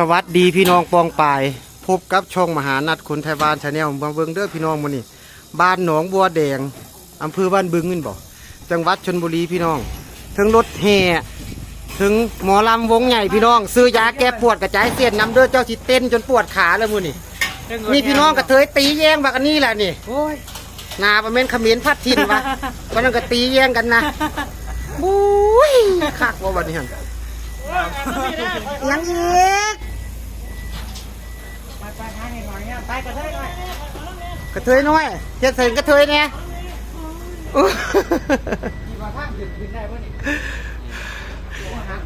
สวัสดีพี่น้องปองปาย พบกับช่องมหานัดคนไทยบ้านชาแนลมาเบิงเด้อพี่น้องมื้อนี้บ้านหนองบัวแดงอำเภอบ้านบึงนี่บ่จังหวัดชนบุรีพี่น้องถึงรถแห่ถึงหมอลำวงใหญ่พี่น้อง ซื้อยาแก้ปวดกระจายเสียนน้ำเด้อเจ้าสิเต้นจนปวดขาเลยมื้อนี้นี่พี่น้องกระเทยตีแย่งบักอันนี้แหละนี่โอ้ยหนาประเมนเขมิ้นพัดทินวะวันนั้นก็ตีแย่งกันนะบุ้ยคักว่าวันนี้หันยังอีก ไปไปทางนี้หน่อยเนี่ย ไปกระเทยหน่อยกระเทยน้อยเฮ็ดใส่กระเทยเนี่ย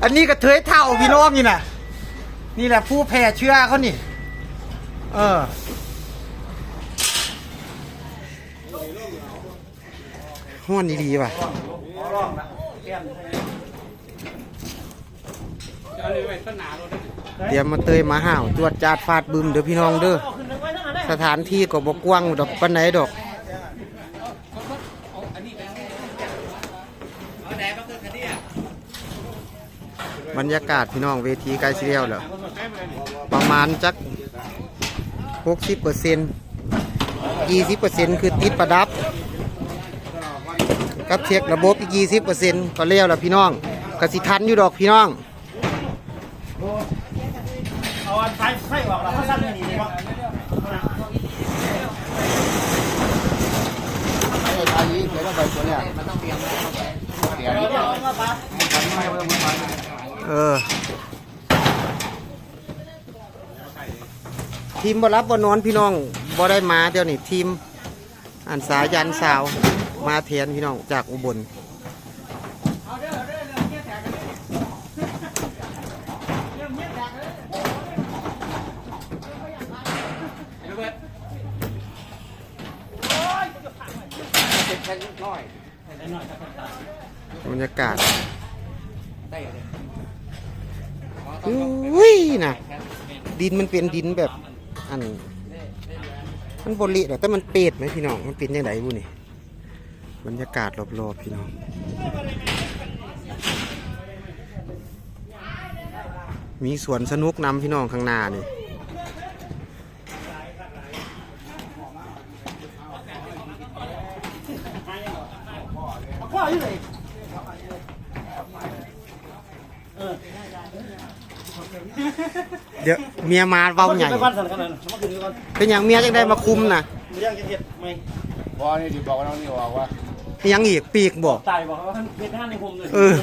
อันนี้กระเทยเท่าพี่น้องนี่น่ะนี่แหละผู้แพ้เชื้อเขานี่ เออห้วนดีๆว่ะเดี๋ยวมาเตยมาห่าว จวดจาดฟาดบึมเด้อพี่น้องเด้อ สถานที่ก็บกว้างดอกปานไหนดอกบรรยากาศพี่น้องเวทีใกล้สิแล้วแล้วประมาณจักหกสิบเปอร์เซ็นต์ยี่สิบเปอร์เซ็นต์คือติดประดับกับเช็คระบบอีกยี่สิบเปอร์เซ็นต์ก็เลี้ยวแล้วพี่น้องกสิทันอยู่ดอกพี่น้องเอาไฟไฟออกแล้วเขาสั่นอย่างนี้ป่ะ เออทีมบรับบนอนพี่น้องบ่ได้มาเดี๋ยวนี้ทีมอันสายันสาวมาแทนพี่น้องจากอุบล บรรยากาศอุ้ยนะดินมันเป็นดินแบบอัน มันบริหรอกแต่มันเปรตไหมพี่น้อง มันเป็นยังไงบุนี่ บรรยากาศรอบๆพี่น้อง มีสวนสนุกนำพี่น้องข้างหน้านี่ ออยู่ไหนเดี๋ยวเมียมาเว้าใหญ่ไปก่อนสั่นกันเลยมาขึ้นก่อนเป็นอย่างเมียจังได้มาคุมนะมีเรื่องจะเห็ดไหมพอนี่ดีบอกว่าน้องนี่บอกว่าเป็นห ยังอีกปีกบอก ตายบอกว่าเห็ดห้าในผมเลยเออ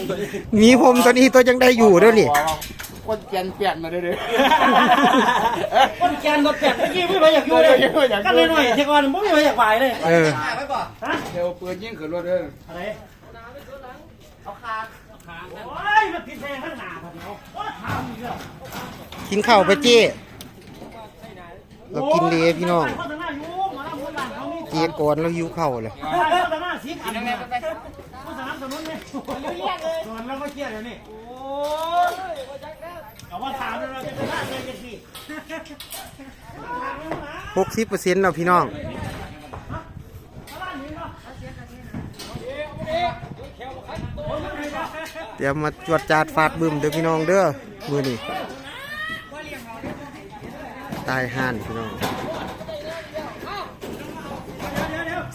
มีผมตัวนี้ตัวยังได้อยู่ด้วยนี่บอกว่าคนเปลี่ยนเปลี่ยนมาเรื่อยคนแกนรถแกนเมื่อกี้ไม่ไปอยากอยู่เลยกันเลยหน่อยเทก่อนไม่ไปอยากไปเลยเออฮะๆเดี๋ยวปืนยิงขึ้นรถเลยอะไรเอาคางคางโอ้ยมันติดแทงข้างหน้าพอดีเอาโอ้ยถามอีกแล้วกินข้าวไปเจ้เรากินเลยพี่น้อง เขามีเจีก่อนแล้วหิวข้าวเลยโฆษณาสีขันเนี่ยโฆษณาถนนเนี่ยเรียกเลยส่วนแล้วก็เครียดเลยนี่โอ้ยเอาว่าถามเลยเราจะไปล่าเลยกันสิหกสิบเปอร์เซ็นต์แล้วพี่น้องเดี๋ยวมาจวดจาดฟาดบึมเด้อพี่น้องเด้อมือนี่ตายห่านพี่น้องพ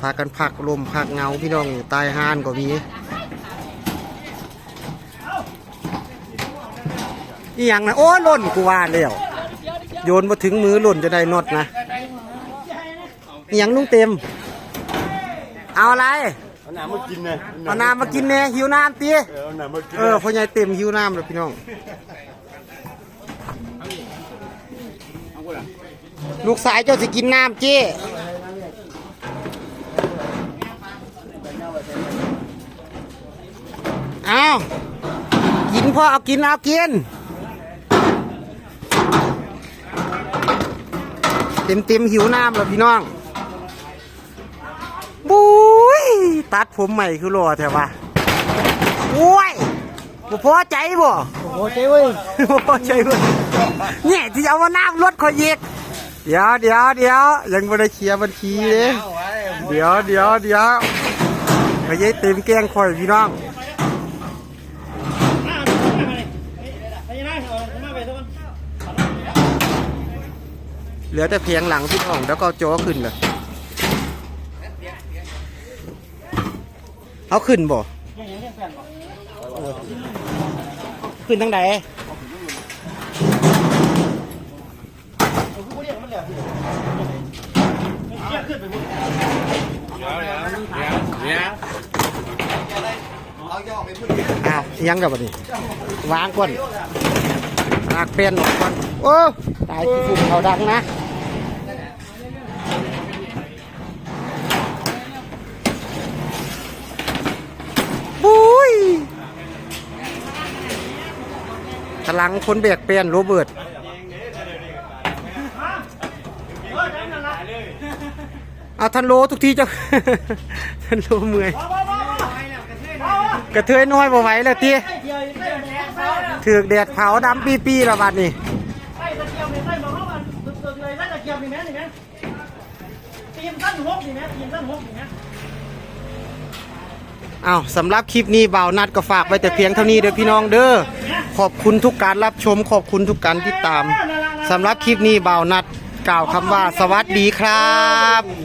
ากันพักลมพักเงาพี่น้องตายห่านก็มีอีหยังนะโอ้หล่นกูว่าแล้วโยนมาถึงมือหล่นจะได้นอดนะอีหยังลุงเต็ม เอาอะไรเอาหนามากินเลยเอาน้ำมากินแน่หิวน้ำตีเออเอาหนามากินเออพ่อใหญ่เต็มหิวน้ำเลยพี่น้องลูกสายเจ้าสิกินน้ำเจ้เอา กินพ่อเอากินเอากิน เต็มเต็มๆหิวน้ำแล้วพี่น้องบุ้ยตัดผมใหม่คือรอแถวะโอ้ยบ่พอใจบ่โอ้เจ้เว้ยบ่พอใจเบ่เนี่ยที่เอามาน้ำรถคอยเยกเดี๋ยวเดี๋ยวเดี๋ยวยังไม่ได้เคลียร์บัญชีเลยเดี๋ยวเดี๋ยวเดี๋ยวไปยัยเต็มแกงคอยพี่น้อง ไปยังไง เหลือแต่เพียงหลังพี่น้องแล้วก็เอาจอขึ้นเลยเอาขึ้นบ่ขึ้นทั้งใดผู้เรียกมันเหลือเรียกขึ้นไปพุ่ง อ้าวยังกับบ่นี่วางก่อนลากเป็นออกก่อนโอ้ตายขี้ฝุ่นเขาดังนะบุ้ยพลังคนเบียกเปลี่ยนโรเบิร์ตเออจำนั่นละเอาทันโลทุกทีเจ้าทันโลเมื่อย กระเทยน้อยบ่ไหวแล้วทีไอ้เดียวไอ้แดงเขาถือกแดดเผาดำปีปีๆและบัดนี้ไอ้ตะเกียบนี่ไอ้บอกเขามันตึกๆเลยไอ้ตะเกียบนี่แม่นี่แม่ตีมสั้นหกนี่แม่ตีมสั้นหกนี่แม่อ้าวสำหรับคลิปนี้บ่าวนัดก็ฝากไว้แต่เพียงเท่านี้เด้อพี่น้องเด้อขอบคุณทุกการรับชม ขอบคุณทุกการติดตามสำหรับคลิปนี้บ่าวนัดกล่าวคำว่าสวัสดีครับ